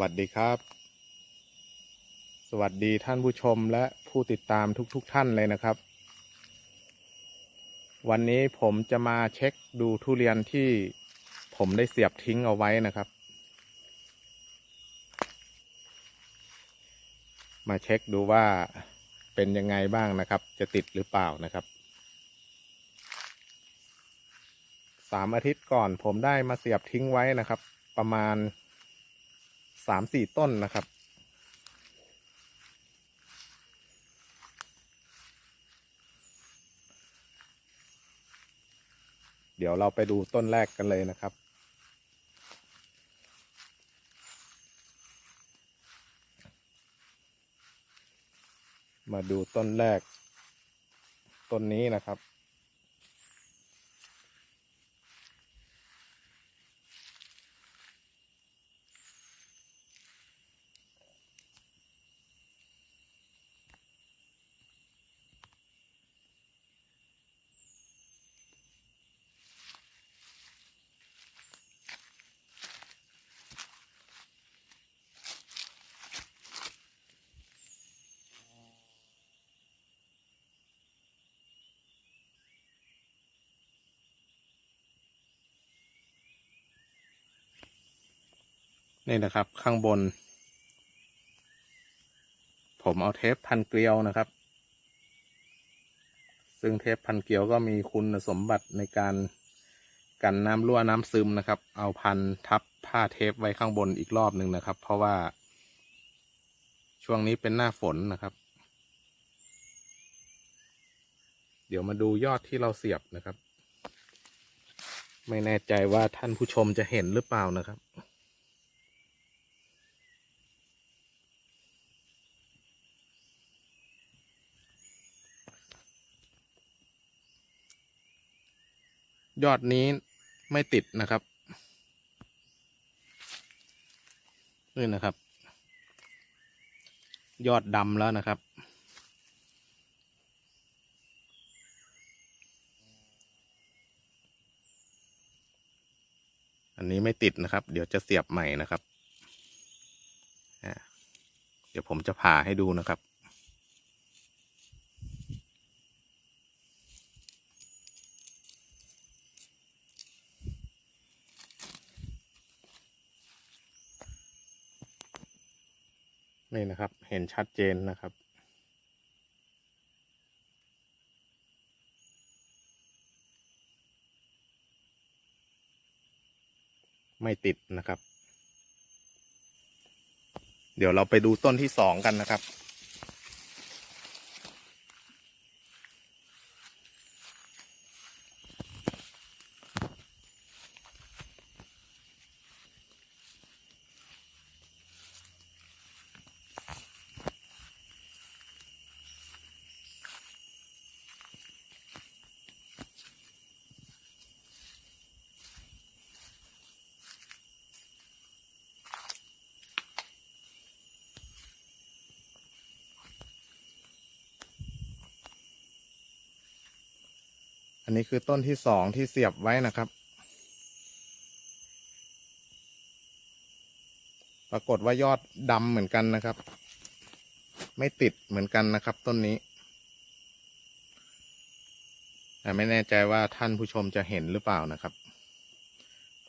วัสดีครับ สวัสดีท่านผู้ชมและผู้ติดตามทุกๆทท่านเลยนะครับ วันนี้ผมจะมาเช็คดูทุเรียนที่ผมได้เสียบทิ้งเอาไว้นะครับ มาเช็คดูว่าเป็นยังไงบ้างนะครับ จะติดหรือเปล่านะครับสามอาทิตย์ก่อนผมได้มาเสียบทิ้งไว้นะครับ ประมาณ สามสี่ต้นนะครับ เดี๋ยวเราไปดูต้นแรกกันเลยนะครับ มาดูต้นแรก ต้นนี้นะครับ นี่นะครับ ข้างบน ผมเอาเทปพันเกลียวนะครับ ซึ่งเทปพันเกลียวก็มีคุณสมบัติในการกันน้ำรั่วน้ำซึมนะครับ เอาพันทับผ้าเทปไว้ข้างบนอีกรอบหนึ่งนะครับ เพราะว่า ช่วงนี้เป็นหน้าฝนนะครับ เดี๋ยวมาดูยอดที่เราเสียบนะครับ ไม่แน่ใจว่าท่านผู้ชมจะเห็นหรือเปล่านะครับ ยอดนี้ไม่ติดนะครับนี่นะครับ ยอดดำแล้วนะครับ อันนี้ไม่ติดนะครับ เดี๋ยวจะเสียบใหม่นะครับ เดี๋ยวผมจะผ่าให้ดูนะครับ นี่นะครับ เห็นชัดเจนนะครับ ไม่ติดนะครับ เดี๋ยวเราไปดูต้นที่สองกันนะครับ อันนี้คือต้นที่สองที่เสียบไว้นะครับ ปรากฏว่ายอดดำเหมือนกันนะครับ ไม่ติดเหมือนกันนะครับ ต้นนี้ แต่ไม่แน่ใจว่าท่านผู้ชมจะเห็นหรือเปล่านะครับ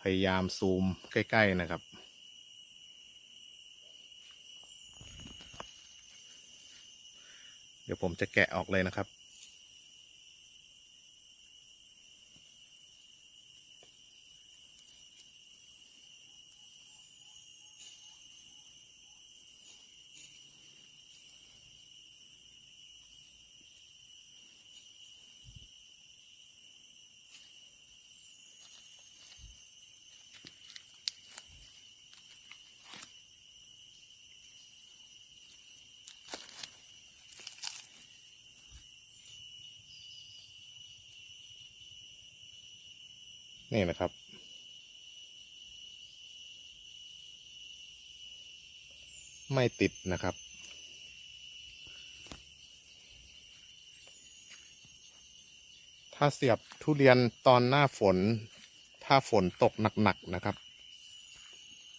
พยายามซูมใกล้ ๆ นะครับเดี๋ยวผมจะแกะออกเลยนะครับ นี่นะครับ ไม่ติดนะครับ ถ้าเสียบทุเรียนตอนหน้าฝน ถ้าฝนตกหนักๆนะครับ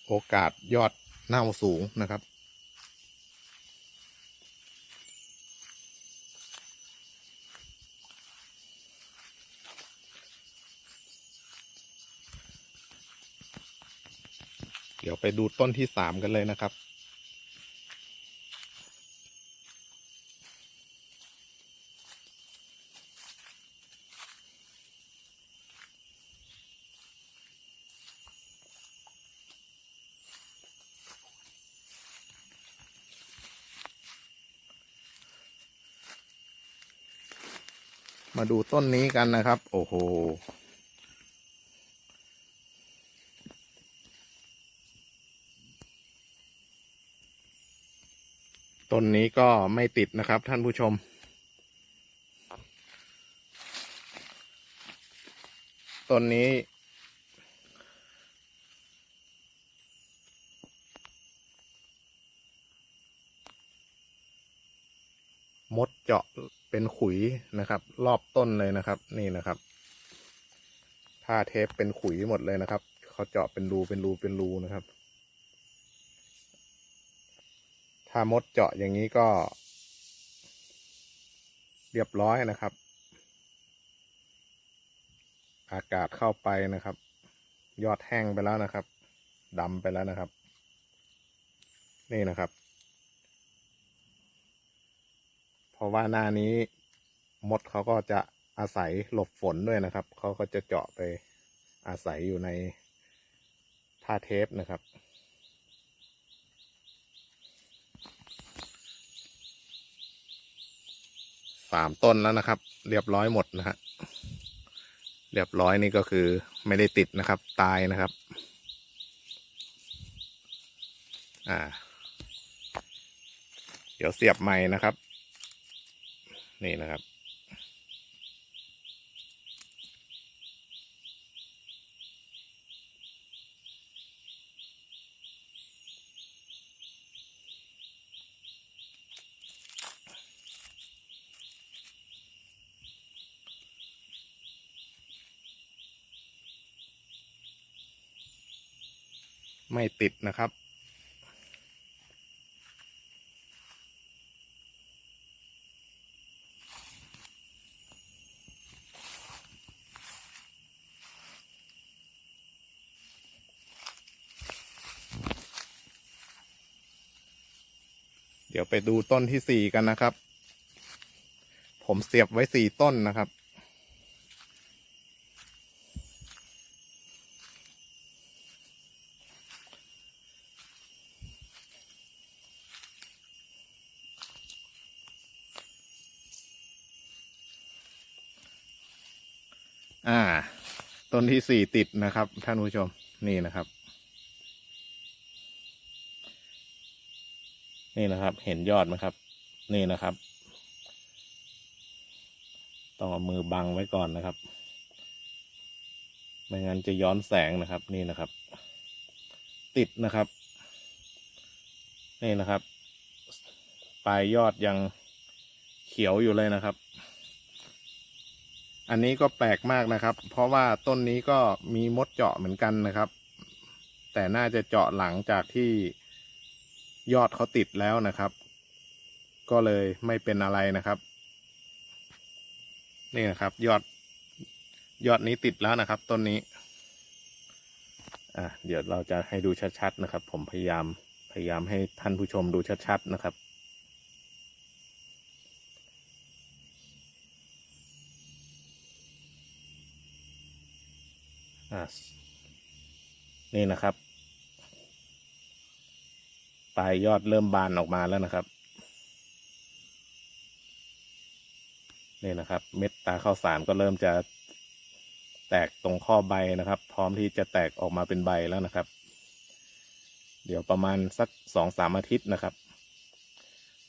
โอกาสยอดเน่าสูงนะครับ ยวไปดูต้นที่สามกันเลยนะครับ มาดูต้นนี้กันนะครับ โอ้โห ต้นนี้ก็ไม่ติดนะครับท่านผู้ชม ต้นนี้ มดเจาะเป็นขุยนะครับ รอบต้นเลยนะครับ นี่นะครับผ้าเทปเป็นขุยหมดเลยนะครับ เขาเจาะเป็นรูเป็นรูเป็นรูนะครับ ถ้ามดเจาะอย่างนี้ก็ เรียบร้อยนะครับ อากาศเข้าไปนะครับ ยอดแห้งไปแล้วนะครับดำไปแล้วนะครับ นี่นะครับ เพราะว่าหน้านี้มดเขาก็จะอาศัยหลบฝนด้วยนะครับ เขาก็จะเจาะไปอาศัยอยู่ในผ้าเทปนะครับามต้นแล้วนะครับ เรียบร้อยหมดนะฮะเรียบร้อยนี่ก็คือไม่ได้ติดนะครับ ตายนะครับ อ่า เดี๋ยวเสียบใหม่นะครับ นี่นะครับ ไม่ติดนะครับ เดี๋ยวไปดูต้นที่สี่กันนะครับ ผมเสียบไว้สี่ต้นนะครับ อ่า ต้นที่สี่ติดนะครับ ท่านผู้ชมนี่นะครับ นี่นะครับ เห็นยอดไหมครับ นี่นะครับ ต้องเอามือบังไว้ก่อนนะครับไม่งั้นจะย้อนแสงนะครับ นี่นะครับ ติดนะครับ นี่นะครับ ปลายยอดยังเขียวอยู่เลยนะครับ อันนี้ก็แปลกมากนะครับ เพราะว่าต้นนี้ก็มีมดเจาะเหมือนกันนะครับ แต่น่าจะเจาะหลังจากที่ยอดเขาติดแล้วนะครับ ก็เลยไม่เป็นอะไรนะครับ นี่นะครับ ยอดยอดนี้ติดแล้วนะครับ ต้นนี้ อะเดี๋ยวเราจะให้ดูชัดๆนะครับ ผมพยายามพยายามให้ท่านผู้ชมดูชัดๆนะครับ นี่นะครับ ปลายยอดเริ่มบานออกมาแล้วนะครับ นี่นะครับ เม็ดตาข้าวสารก็เริ่มจะแตกตรงข้อใบนะครับ พร้อมที่จะแตกออกมาเป็นใบแล้วนะครับ เดี๋ยวประมาณสักสองสามอาทิตย์นะครับ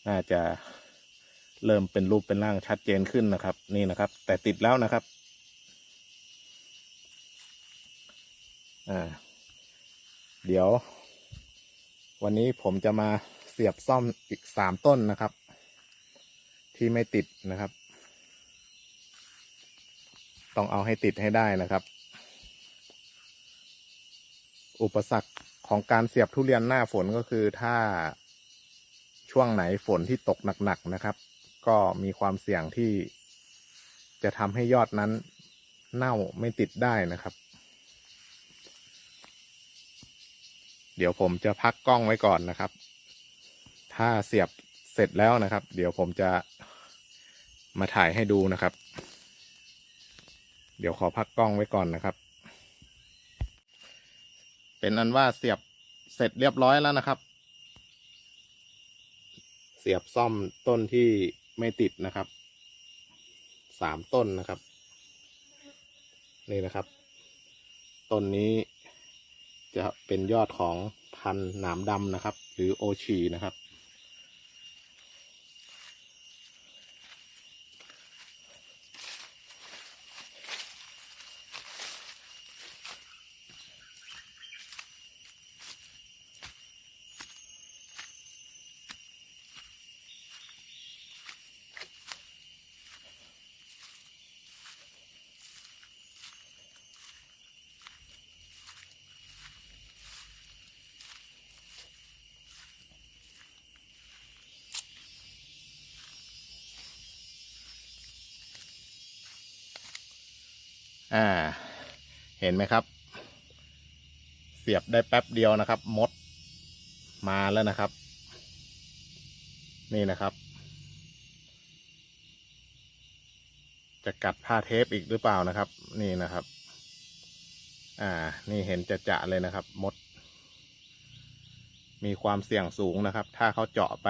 น่าจะเริ่มเป็นรูปเป็นร่างชัดเจนขึ้นนะครับ นี่นะครับ แต่ติดแล้วนะครับ อ่า เดี๋ยว วันนี้ผมจะมาเสียบซ่อมอีกสามต้นนะครับ ที่ไม่ติดนะครับ ต้องเอาให้ติดให้ได้นะครับ อุปสรรคของการเสียบทุเรียนหน้าฝนก็คือถ้าช่วงไหนฝนที่ตกหนักๆนะครับ ก็มีความเสี่ยงที่จะทำให้ยอดนั้นเน่าไม่ติดได้นะครับ เดี๋ยวผมจะพักกล้องไว้ก่อนนะครับ ถ้าเสียบเสร็จแล้วนะครับ เดี๋ยวผมจะมาถ่ายให้ดูนะครับ เดี๋ยวขอพักกล้องไว้ก่อนนะครับ เป็นอันว่าเสียบเสร็จเรียบร้อยแล้วนะครับ เสียบซ่อมต้นที่ไม่ติดนะครับ สามต้นนะครับ นี่นะครับ ต้นนี้ จะเป็นยอดของพันธ์หนามดำนะครับ หรือโอชีนะครับ อ่า เห็นไหมครับ เสียบได้แป๊บเดียวนะครับ มด มาแล้วนะครับ นี่นะครับ จะกัดผ้าเทปอีกหรือเปล่านะครับ นี่นะครับ อ่า นี่เห็นจะจะเลยนะครับ มด มีความเสี่ยงสูงนะครับ ถ้าเขาเจาะไป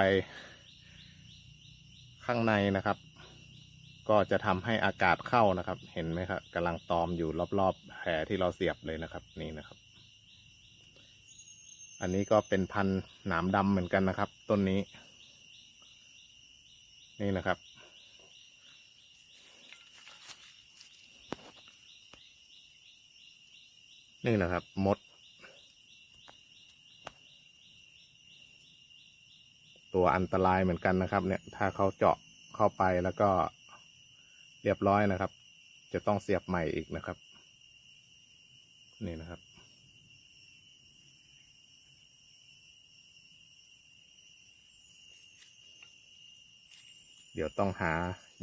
ข้างในนะครับ ก็จะทำให้อากาศเข้านะครับ เห็นไหมครับกำลังตอมอยู่รอบๆแผลที่เราเสียบเลยนะครับ นี่นะครับ อันนี้ก็เป็นพันธุ์หนามดำเหมือนกันนะครับ ต้นนี้ นี่นะครับ นี่นะครับ มด ตัวอันตรายเหมือนกันนะครับ เนี่ย ถ้าเขาเจาะเข้าไปแล้วก็ เรียบร้อยนะครับ จะต้องเสียบใหม่อีกนะครับ นี่นะครับ เดี๋ยวต้องหา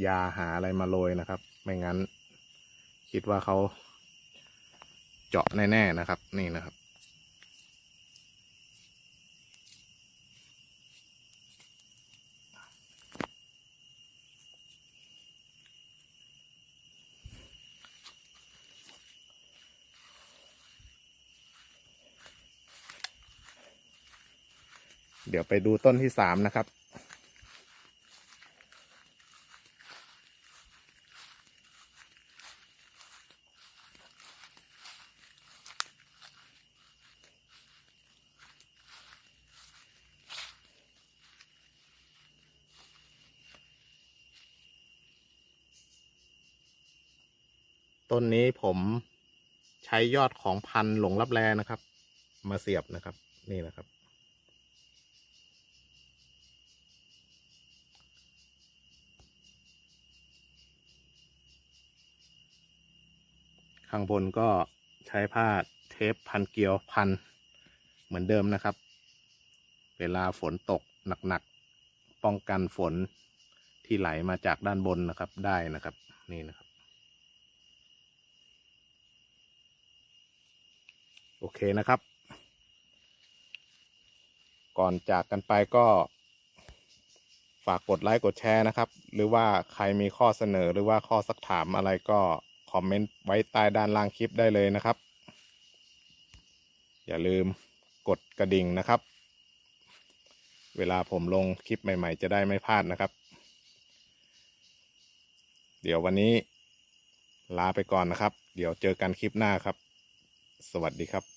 ยาหาอะไรมาโรยนะครับ ไม่งั้น คิดว่าเขาเจาะแน่ ๆ นะครับ นี่นะครับ ดี๋ยวไปดูต้นที่สามนะครับ ต้นนี้ผมใช้ยอดของพันธุ์หลงรับแลนะครับ มาเสียบนะครับ นี่นะครับ ข้างบนก็ใช้ผ้าเทปพันเกลียวพันเหมือนเดิมนะครับ เวลาฝนตกหนักๆ ป้องกันฝนที่ไหลมาจากด้านบนนะครับได้นะครับนี่นะครับ โอเคนะครับ ก่อนจากกันไปก็ฝากกดไลค์กดแชร์นะครับ หรือว่าใครมีข้อเสนอหรือว่าข้อสักถามอะไรก็ อมเมนต์ไว้ใต้ด้านล่างคลิปได้เลยนะครับ อย่าลืมกดกระดิ่งนะครับ เวลาผมลงคลิปใหม่ ๆ จะได้ไม่พลาดนะครับ เดี๋ยววันนี้ลาไปก่อนนะครับ เดี๋ยวเจอกันคลิปหน้าครับ สวัสดีครับ